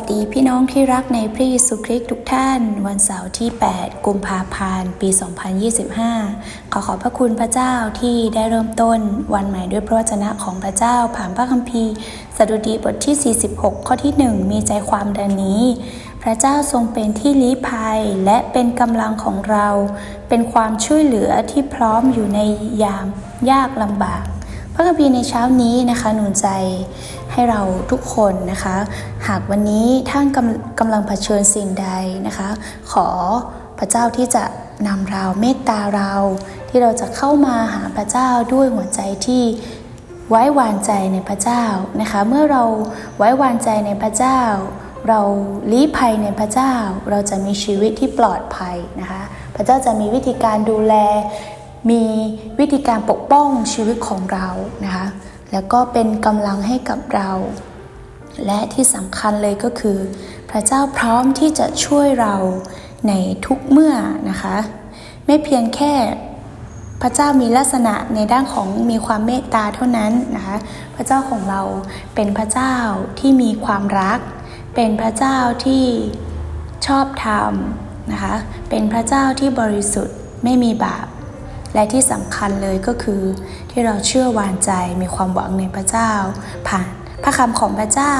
สวัสดีพี่น้องที่รักในพระเยซูคริสต์ทุกท่าน วันเสาร์ที่ 8 กุมภาพันธ์ ปี 2025 ขอขอบพระคุณพระเจ้าที่ได้เริ่มต้นวันใหม่ด้วยพระวจนะของพระเจ้าผ่านพระคัมภีร์สดุดีบทที่ 46 ข้อที่ 1 มีใจความดังนี้ พระเจ้าทรงเป็นที่ลี้ภัยและเป็นกำลังของเรา เป็นความช่วยเหลือที่พร้อมอยู่ในยามยากลำบาก ระคัมภีร์ในเช้านี้นะคะหนุนใจให้เราทุกคนนะคะ หากวันนี้ท่านกำกำลังเผชิญสิ่งใดนะคะ ขอพระเจ้าที่จะนำเราเมตตาเรา ที่เราจะเข้ามาหาพระเจ้าด้วยหัวใจที่ไว้วางใจในพระเจ้านะคะ เมื่อเราไว้วางใจในพระเจ้า เราลี้ภัยในพระเจ้า เราจะมีชีวิตที่ปลอดภัยนะคะ พระเจ้าจะมีวิธีการดูแล มีวิธีการปกป้องชีวิตของเรานะคะแล้วก็เป็นกำลังให้กับเรา และที่สำคัญเลยก็คือ พระเจ้าพร้อมที่จะช่วยเราในทุกเมื่อนะคะ ไม่เพียงแค่พระเจ้ามีลักษณะในด้านของมีความเมตตาเท่านั้นนะคะพระเจ้าของเราเป็นพระเจ้าที่มีความรัก เป็นพระเจ้าที่ชอบธรรมนะคะเป็นพระเจ้าที่บริสุทธิ์ไม่มีบาป และที่สำคัญเลยก็คือ ที่เราเชื่อวางใจมีความหวังในพระเจ้า ผ่านพระคำของพระเจ้า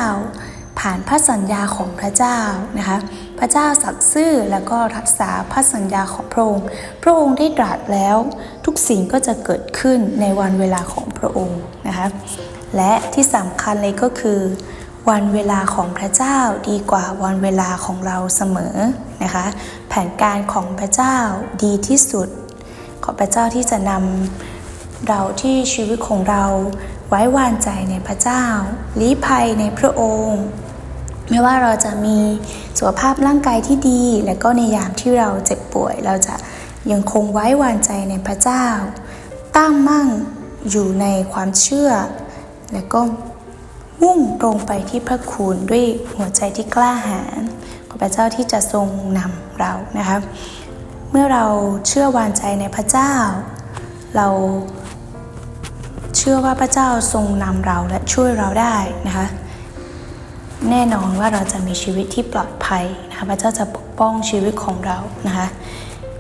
ผ่านพระสัญญาของพระเจ้านะคะพระเจ้าสัตย์ซื่อแล้วก็รักษาพระสัญญาของพระองค์ พระองค์ได้ตรัสแล้ว ทุกสิ่งก็จะเกิดขึ้นในวันเวลาของพระองค์นะคะและที่สำคัญเลยก็คือ วันเวลาของพระเจ้าดีกว่าวันเวลาของเราเสมอนะคะแผนการของพระเจ้าดีที่สุด อพระเจ้าที่จะนำเราที่ชีวิตของเราไว้วางใจในพระเจ้าลี้ภัยในพระองค์ ไม่ว่าเราจะมีสุขภาพร่างกายที่ดี และก็ในยามที่เราเจ็บป่วย เราจะยังคงไว้วางใจในพระเจ้า ตั้งมั่งอยู่ในความเชื่อ และก็มุ่งตรงไปที่พระคุณด้วยหัวใจที่กล้าหาญขอพระเจ้าที่จะทรงนำเรานะคะ เมื่อเราเชื่อวางใจในพระเจ้า เราเชื่อว่าพระเจ้าทรงนำเราและช่วยเราได้นะคะ แน่นอนว่าเราจะมีชีวิตที่ปลอดภัยนะคะพระเจ้าจะปกป้องชีวิตของเรานะคะ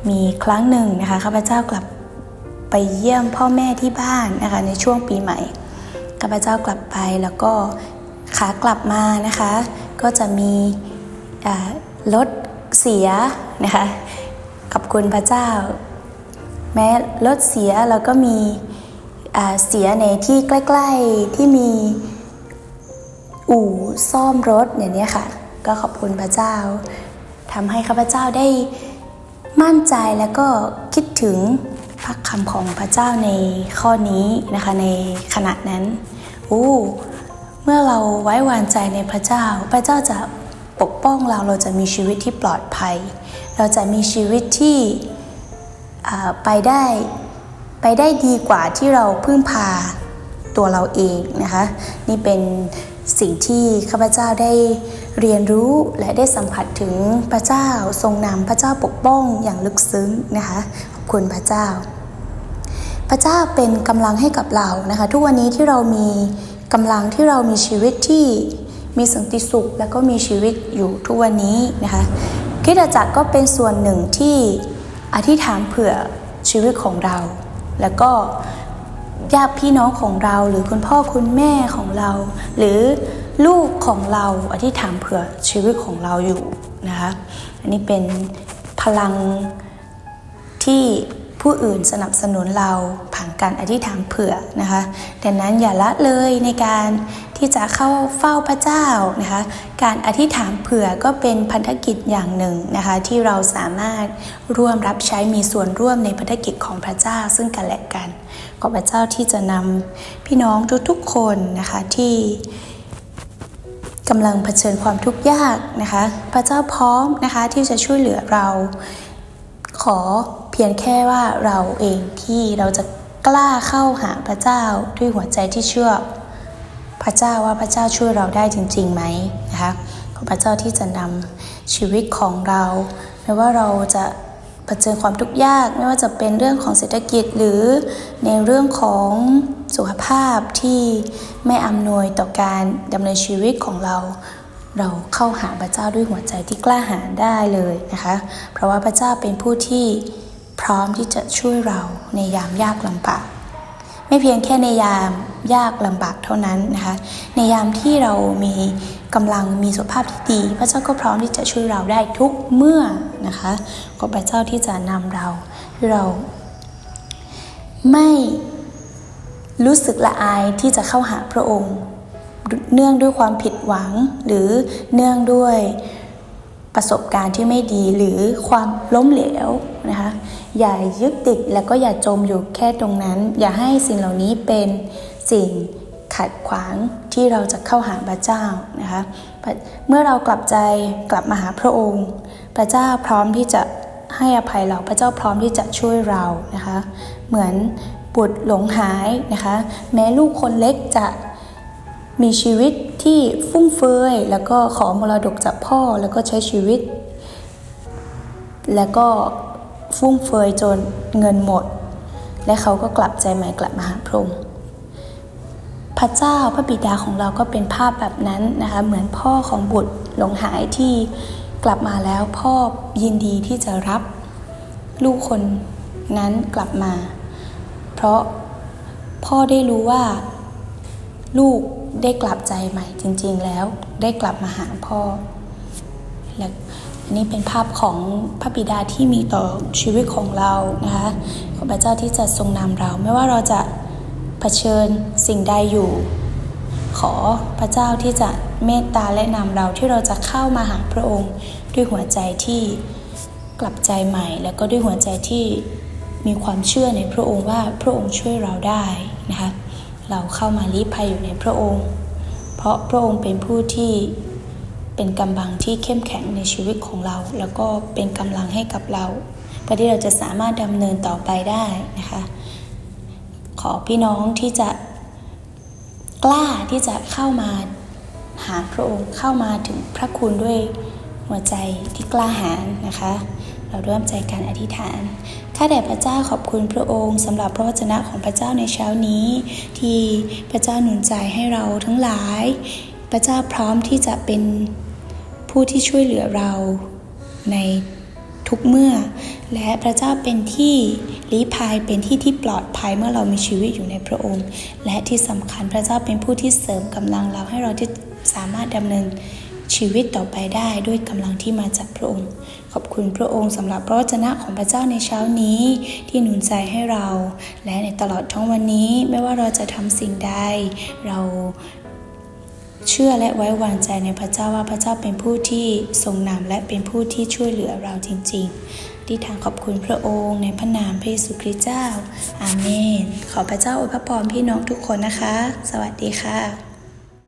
มีครั้งหนึ่งนะคะข้าพเจ้ากลับไปเยี่ยมพ่อแม่ที่บ้านนะคะในช่วงปีใหม่ข้าพเจ้ากลับไปแล้วก็ขากลับมานะคะ ก็จะมีรถเสียนะคะ ขอบคุณพระเจ้า แม้รถเสียเราก็มีเสียในที่ใกล้ ๆที่มีอู่ซ่อมรถอย่างนี้ค่ะ ก็ขอบคุณพระเจ้าทำให้ข้าพเจ้าได้มั่นใจแล้วก็คิดถึงพระคำของพระเจ้าในข้อนี้นะคะในขณะนั้น อู้ เมื่อเราไว้วางใจในพระเจ้า พระเจ้าจะ ปกป้องเราเราจะมีชีวิตที่ปลอดภัย เราจะมีชีวิตที่ไปได้ไปได้ดีกว่าที่เราพึ่งพาตัวเราเองนะคะนี่เป็นสิ่งที่ข้าพเจ้าได้เรียนรู้และได้สัมผัสถึงพระเจ้าทรงนำพระเจ้าปกป้องอย่างลึกซึ้งนะคะขอบคุณพระเจ้า พระเจ้าเป็นกำลังให้กับเรานะคะ ทุกวันนี้ที่เรามีกำลังที่เรามีชีวิตที่ มีสันติสุขและก็มีชีวิตอยู่ทุกวันนี้นะคะคริสตจักรก็เป็นส่วนหนึ่งที่อธิษฐานเผื่อชีวิตของเรา แล้วก็ญาติพี่น้องของเราหรือคุณพ่อคุณแม่ของเรา หรือลูกของเราอธิษฐานเผื่อชีวิตของเราอยู่นะคะอันนี้เป็นพลังที่ผู้อื่นสนับสนุนเราผ่านการอธิษฐานเผื่อนะคะดังนั้นอย่าละเลยในการ ที่จะเข้าเฝ้าพระเจ้านะคะ การอธิษฐานเผื่อก็เป็นพันธกิจอย่างหนึ่งนะคะ ที่เราสามารถร่วมรับใช้มีส่วนร่วมในพันธกิจของพระเจ้าซึ่งกันและกันขอพระเจ้าที่จะนำพี่น้องทุกๆคนนะคะที่กำลังเผชิญความทุกข์ยากนะคะ พระเจ้าพร้อมนะคะที่จะช่วยเหลือเรา ขอเพียงแค่ว่าเราเองที่เราจะกล้าเข้าหาพระเจ้าด้วยหัวใจที่เชื่อ พระเจ้าว่าพระเจ้าช่วยเราได้จริงๆไหมนะคะขอพระเจ้าที่จะนำชีวิตของเราไม่ว่าเราจะเผชิญความทุกข์ยาก ไม่ว่าจะเป็นเรื่องของเศรษฐกิจหรือในเรื่องของสุขภาพที่ไม่อำนวยต่อการดำเนินชีวิตของเรา เราเข้าหาพระเจ้าด้วยหัวใจที่กล้าหาญได้เลยนะคะ เพราะว่าพระเจ้าเป็นผู้ที่พร้อมที่จะช่วยเราในยามยากลำบาก ไม่เพียงแค่ในยามยากลำบากเท่านั้นนะคะ ในยามที่เรามีกำลังมีสุขภาพที่ดี พระเจ้าก็พร้อมที่จะช่วยเราได้ทุกเมื่อนะคะก็พระเจ้าที่จะนำเราเราไม่รู้สึกละอายที่จะเข้าหาพระองค์ เนื่องด้วยความผิดหวังหรือเนื่องด้วย ประสบการณ์ที่ไม่ดีหรือความล้มเหลวนะคะอย่ายึดติดแล้วก็อย่าจมอยู่แค่ตรงนั้น อย่าให้สิ่งเหล่านี้เป็นสิ่งขัดขวางที่เราจะเข้าหาพระเจ้านะคะเมื่อเรากลับใจกลับมาหาพระองค์ พระเจ้าพร้อมที่จะให้อภัยเราพระเจ้าพร้อมที่จะช่วยเรานะคะ เหมือนบุตรหลงหายนะคะ แม้ลูกคนเล็กจะมีชีวิต ที่ฟุ่มเฟือยแล้วก็ขอมรดกจากพ่อแล้วก็ใช้ชีวิต แล้วก็ฟุ่มเฟือยจนเงินหมด และเขาก็กลับใจใหม่กลับมาหาพระองค์พระเจ้าพระบิดาของเราก็เป็นภาพแบบนั้นนะคะเหมือนพ่อของบุตรหลงหายที่กลับมาแล้วพ่อยินดีที่จะรับลูกคนนั้นกลับมา เพราะพ่อได้รู้ว่าลูก ได้กลับใจใหม่จริง ๆ แล้วได้กลับมาหาพ่อและอันนี้เป็นภาพของพระบิดาที่มีต่อชีวิตของเรานะคะขอพระเจ้าที่จะทรงนำเรา ไม่ว่าเราจะเผชิญสิ่งใดอยู่ ขอพระเจ้าที่จะเมตตาและนำเราที่เราจะเข้ามาหาพระองค์ด้วยหัวใจที่กลับใจใหม่ แล้วก็ด้วยหัวใจที่มีความเชื่อในพระองค์ว่าพระองค์ช่วยเราได้นะคะ เราเข้ามาลี้ภัยอยู่ในพระองค์ เพราะพระองค์เป็นผู้ที่เป็นกำลังที่เข้มแข็งในชีวิตของเรา แล้วก็เป็นกำลังให้กับเราเพื่อที่เราจะสามารถดำเนินต่อไปได้นะคะ ขอพี่น้องที่จะกล้าที่จะเข้ามาหาพระองค์เข้ามาถึงพระคุณด้วยหัวใจที่กล้าหาญนะคะ เราเริ่มใจการอธิษฐาน ข้าแต่พระเจ้าขอบคุณพระองค์สำหรับพระวจนะของพระเจ้าในเช้านี้ ที่พระเจ้าหนุนใจให้เราทั้งหลาย พระเจ้าพร้อมที่จะเป็นผู้ที่ช่วยเหลือเราในทุกเมื่อ และพระเจ้าเป็นที่ลี้ภัยเป็นที่ที่ปลอดภัยเมื่อเรามีชีวิตอยู่ในพระองค์ และที่สำคัญพระเจ้าเป็นผู้ที่เสริมกำลังเราให้เราที่สามารถดำเนิน ชีวิตต่อไปได้ด้วยกำลังที่มาจากพระองค์ ขอบคุณพระองค์สำหรับพระวจนะของพระเจ้าในเช้านี้ ที่หนุนใจให้เรา และในตลอดทั้งวันนี้ไม่ว่าเราจะทำสิ่งใดเราเชื่อและไว้วางใจในพระเจ้าว่าพระเจ้าเป็นผู้ที่ทรงนำและเป็นผู้ที่ช่วยเหลือเราจริง ๆ ที่ทางขอบคุณพระองค์ในพระนามพระเยซูคริสต์เจ้า อาเมน ขอพระเจ้าอวยพระพรพี่น้องทุกคนนะคะ สวัสดีค่ะ